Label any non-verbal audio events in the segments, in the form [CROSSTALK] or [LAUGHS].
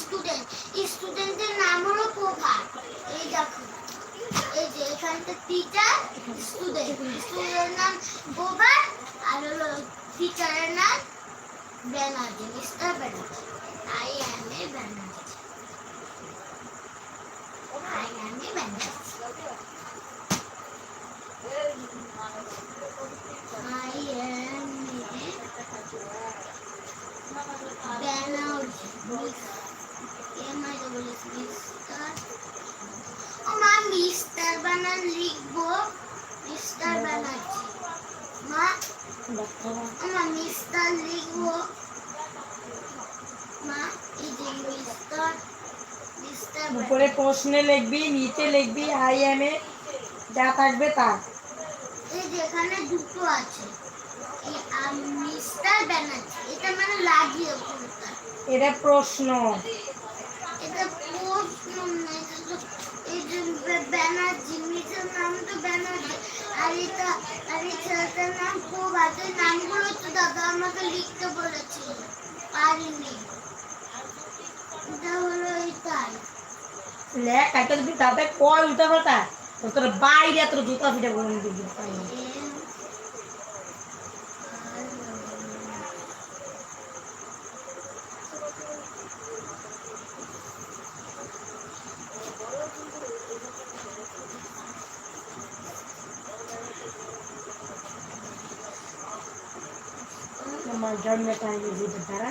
Student স্টুডেন্টের নাম হলো প্রভা। এই দেখো। এই যে, এখানটা টিচার স্টুডেন্ট স্টুডেন্টের নাম প্রভা, আর হলো টিচারের নাম Banerjee mister Banerjee I am a Banerjee I am a Banerjee I am a Banerjee. M I double S Mister. ও মা মিস্টার বানান লিখব মিস্টার ব্যানার্জি মা ও মা মিস্টার লিখব মা এই যে মিস্টার উপরে প্রশ্নে লিখবি নিচে লিখবি আই এম এ যা থাকবে তা। এই যেখানে দুটো আছে। এই মিস্টার ব্যানার্জি এটা মানে লাগিয়ে এটা প্রশ্ন। এটা প্রশ্ন না এই যে ব্যানার্জি মিসের নাম তো ব্যানার্জি। আর এটা আর এই ছেলেটার নাম প্রভাত এই নামগুলো তো দাদা আমাকে লিখতে বলেছিল। পারিনি। এটা হলো এটাই লেখ একটা যদি তাতে কয় উল্টা পাল্টা তো তোর বাইরে তোর জুতা ফিটে বলে দিবি এম আমার জন্ম তাই দিতে তারা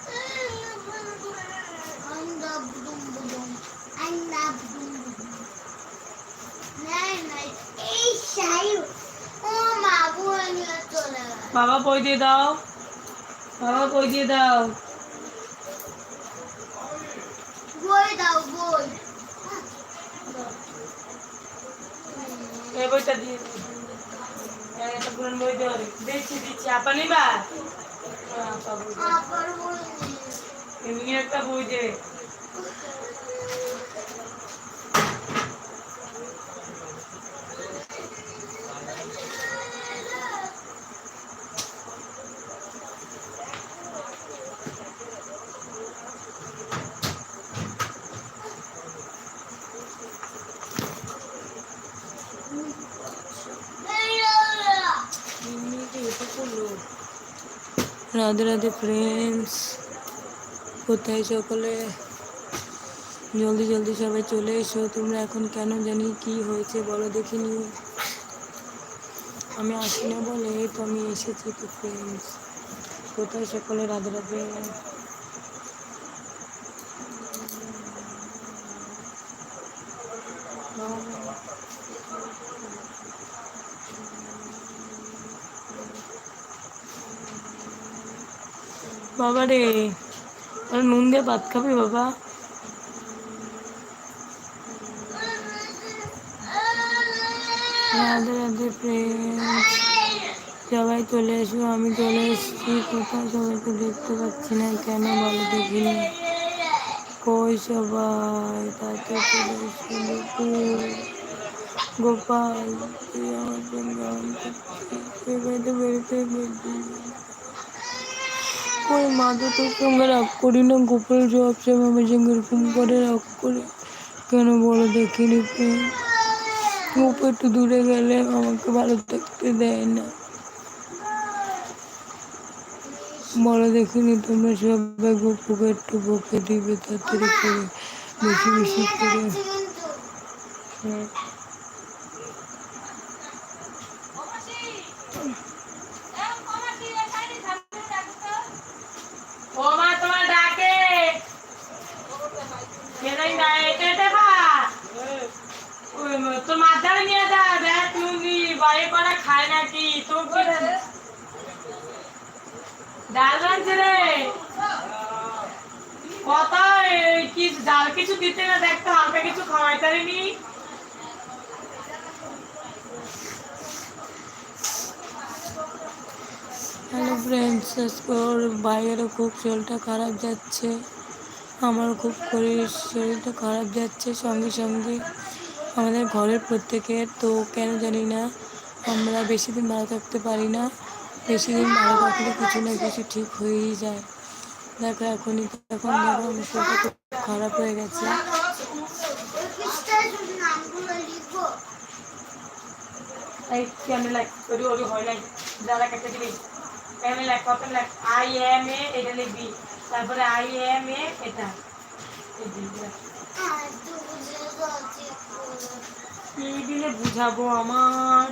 I am ওই Anda budum budum. Anda budum budum. নাই নাই এই শাড়ি ও মা বই নিয়ে চলে গেল বাবা কই দিয়ে দাও বাবা কই দিয়ে দাও বই দাও বই এই বইটা দিয়ে দে। এই একটা পুরান বই দেওয়া দিচ্ছি দিচ্ছি আপা নিবা হ্যাঁ, আপা বই দে। আবার বই নিয়ে এমনি একটা বই দে রাধে রাধে ফ্রেন্ডস কোথায় সকলে? জলদি জলদি সবাই চলে এসো। তোমরা এখন কেন জানি কি হয়েছে বলো দেখিনি আমি আসি না বলে তো আমি এসেছি তো ফ্রেন্ডস কোথায় সকলে? রাধে রাধে। বাবা রে। নুন দিয়ে ভাত খাবে বাবা? রাধে রাধে ফ্রেন্ডস সবাই চলে এসো, আমি চলে এসেছি। কোথাও সবাইকে দেখতে পাচ্ছি না কেন বলো দেখিনি। কই সবাই? তাতে চলে এসো দুপুর গোপাল, তুই আমার জন্য বেরোতে বেরোতে ওই মা তোর সঙ্গে রাগ করি না, গোপাল সবসময় আমার সঙ্গে এরকম করে রাগ করে। কেন বলো দেখিনি গোপু একটু দূরে গেলে আমাকে ভালো থাকতে দেয় না। বলো দেখিনি তোমরা সবাই গোপুকে একটু বকে দিবে, তাড়াতাড়ি করে, বেশি বেশি করে। ও মা তোমার ডাকে নিয়ে যা দেখ বাড়ি করা খায় নাকি কি ডাল রে। কি ডাল কিছু দিতে না দেখতো হালকা কিছু খাওয়াই তারিনি হ্যালো ফ্রেন্ডস আজকে ওর বাইরে খুব শরীরটা খারাপ যাচ্ছে। আমারও খুব শরীর, শরীরটা খারাপ যাচ্ছে সঙ্গে সঙ্গে। আমাদের ঘরের প্রত্যেকের তো কেন জানি না, আমরা বেশি দিন ভালো থাকতে পারি না, বেশি দিন ভালো থাকলে কিছু না কিছু ঠিক হয়েই যায়। দেখো এখনই এখন দেখো আমার শরীরটা খুব খারাপ হয়ে গেছে। লাগ ওরি ওরি হয় নাই। যারা কেটে দিবি। লাগ কত লাগ আই এম এ এটা তারপরে আই এম এ এটা এই দিবি। আর তো বুঝে যাচ্ছি কি দিলে বুঝাবো আমার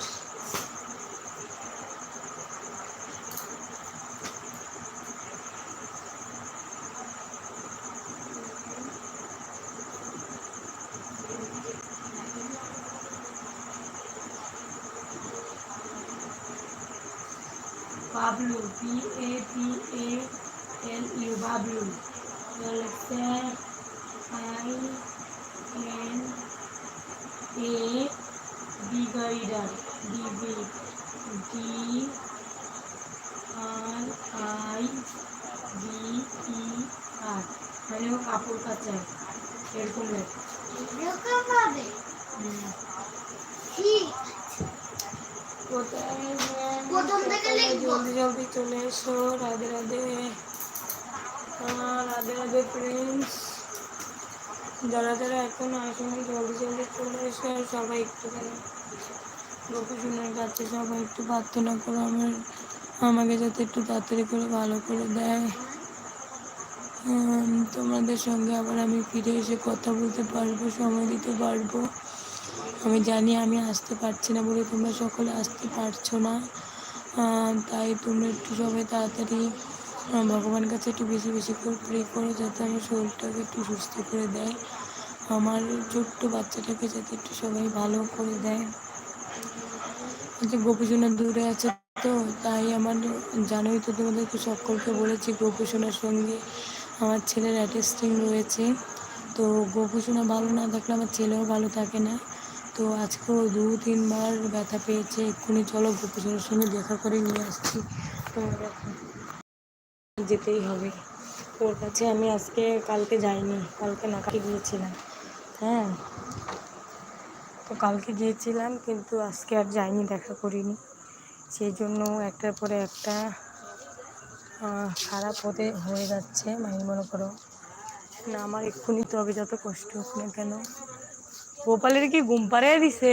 বাবলু বি বাবলু লিখছে I N A B গাইডার B B D R I B E R মানে ও কাপড় কাচায় এরকম এরকম ভাবে ঠিক কোথায় প্রথম থেকে লিখব জলদি জলদি চলে এসো রাধে রাধে রাধে রাধে প্রিন্স যারা যারা এখন আসেনি, জলদি জলদি চলে এসো সবাই একটুখানি গোপীজনের কাছে সবাই একটু প্রার্থনা করো আমার, আমাকে যাতে একটু তাড়াতাড়ি করে ভালো করে দেয়। তোমাদের সঙ্গে আবার আমি ফিরে এসে কথা বলতে পারব, সময় দিতে পারব। আমি জানি আমি আসতে পারছি না বলে তোমরা সকলে আসতে পারছ না। তাই তোমরা একটু সবাই তাড়াতাড়ি আহ, ভগবানের কাছে একটু বেশি বেশি করে প্রে করো যাতে আমার শরীরটাকে একটু সুস্থ করে দেয়। আমার ছোট্ট বাচ্চাটাকে যাতে একটু সবাই ভালো করে দেয়। যে গোপীসোনা দূরে আছে তো তাই আমার জানোই তো তোমাদেরকে সকলকে বলেছি গোপীসোনার সঙ্গে আমার ছেলের অ্যাটেস্টিং রয়েছে। তো গোপীসোনা ভালো না থাকলে আমার ছেলেও ভালো থাকে না। তো আজকেও দু তিনবার ব্যথা পেয়েছে। এক্ষুনি চলো গোপীসোনার সঙ্গে দেখা করে নিয়ে আসছি। তো এখন যেতেই হবে। ওর কাছে আমি আজকে, কালকে যাইনি। কালকে নাকাটি গিয়েছিলাম। হ্যাঁ? তো কালকে গিয়েছিলাম, কিন্তু আজকে আর যাইনি, দেখা করিনি। সেই জন্য একটার পরে একটা খারাপ হতে হয়ে যাচ্ছে মানে মনে করো। না, আমার এক্ষুনি তো তবে যত কষ্ট হোক না কেন। গোপালের কি ঘুম পাড়িয়ে দিছে?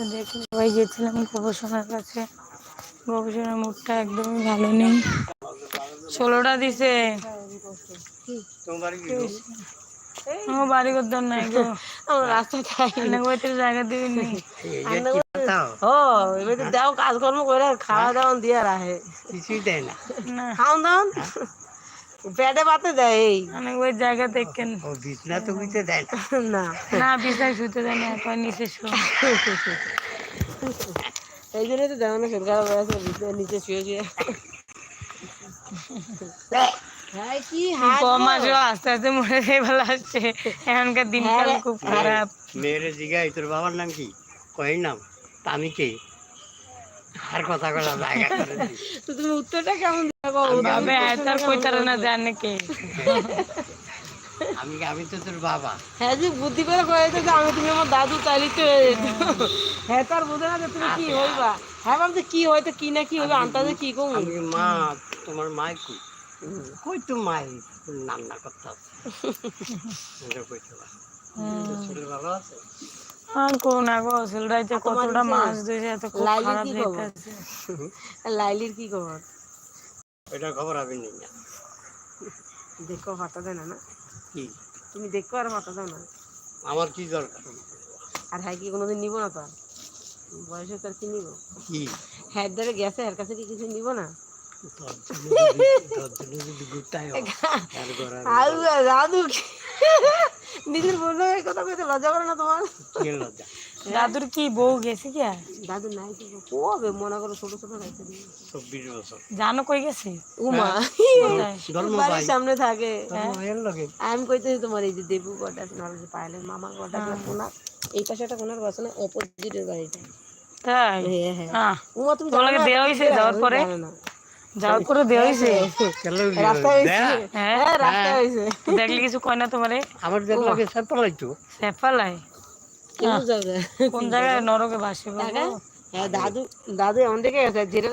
তো দেখুন সবাই গেছিলাম গবেষণার কাছে। গবেষণার মুখটা একদমই ভালো নেই। ষোলোটা দিছে। ও বাড়ি নাই গো। রাস্তা খাই অনেক বইতে জায়গা নি। ও এবার দাও কাজকর্ম করে খাওয়া দাওয়া দিয়ে রাখে। কিছুই দেয় না। না। খাওয়ান পাতে দেয় এই। অনেক বই জায়গা দেখেন ও বিছনা তো দেয় না। [LAUGHS] না। শুতে দেয় না একবার নিচে [LAUGHS] এই জন্যই তো দেওয়া না সরকার বলেছে বিছানার নিচে শুয়ে শুয়ে। [LAUGHS] হ্যাঁ আস্তে আস্তে মরে যাই ভালো আসছে। এখনকার দিনকাল খুব খারাপ। মেয়ের জিগাই তোর বাবার নাম কি? নাম? আমি কে আর কথা কলা জায়গা করে [LAUGHS] তো তুমি উত্তরটা কেমন দেবো বাবে? তার কইতারা না জানে কে। [LAUGHS] আমি আমি তো তোর বাবা। হ্যাঁ যে বুদ্ধি করে কয়েছে যে আমি তুমি আমার দাদু তাইলে তো [LAUGHS] হ্যাঁ তার বোঝে না যে তুমি কি হইবা। হ্যাঁ ভাবছে কি হয়তো কি না কি হইবে আন্তাজে কি কম আমি মা তোমার মাই কই? কই তো মাই? রান্না করতে কইতে পার। ছেলে ভালো আছে? আর কোন না গো সেলরাইতে কতটা মাছ দিয়েছে এত খারাপ দেখতেছে। [LAUGHS] লাইলির কি খবর? এটা খবর আমি নেই না। দেখো দেয় না কি? তুমি দেখো আর হঠাৎ দাও না। আমার কি দরকার? আর হ্যাঁ কি কোনোদিন নিব না তো? আর? বয়সে তার কি নিব? কি? হ্যাঁ ধরে গেছে এর কাছে কি কিছু নিব না? দাদু [LAUGHS] কি- [LAUGHS] নিজের বলল এই কথা কইতে লজ্জা করে না তোমার? কি লজ্জা? দাদুর কি বউ গেছে কি আর? দাদু নাই কি কবে মনে করো ছোট ছোট রাখতে দিই চব্বিশ বছর। জানো কই গেছে? উমা ধর্ম ভাই বাড়ির সামনে থাকে। লগে। আমি কইতেছি তোমার এই যে দেবু কটা নাহলে যে পাইলেন মামা কটা কোনা এই পাশে একটা কোনার বাসা না অপোজিটের বাড়িটা। তাই? হ্যাঁ হ্যাঁ। উমা তুমি লাগে দেওয়া হয়েছে যাওয়ার পরে? না। যাওয়ার করে দেওয়া হয়েছে। রাস্তা হয়েছে। হ্যাঁ হ্যাঁ রাস্তা হয়েছে। দেখলি কিছু কয় না তোমারে? আমার দেখলাকে লগে তো। যাবে কোন জায়গায় নরকে বাসে? হ্যাঁ দাদু দাদু এমন দেখে গেছে যেটা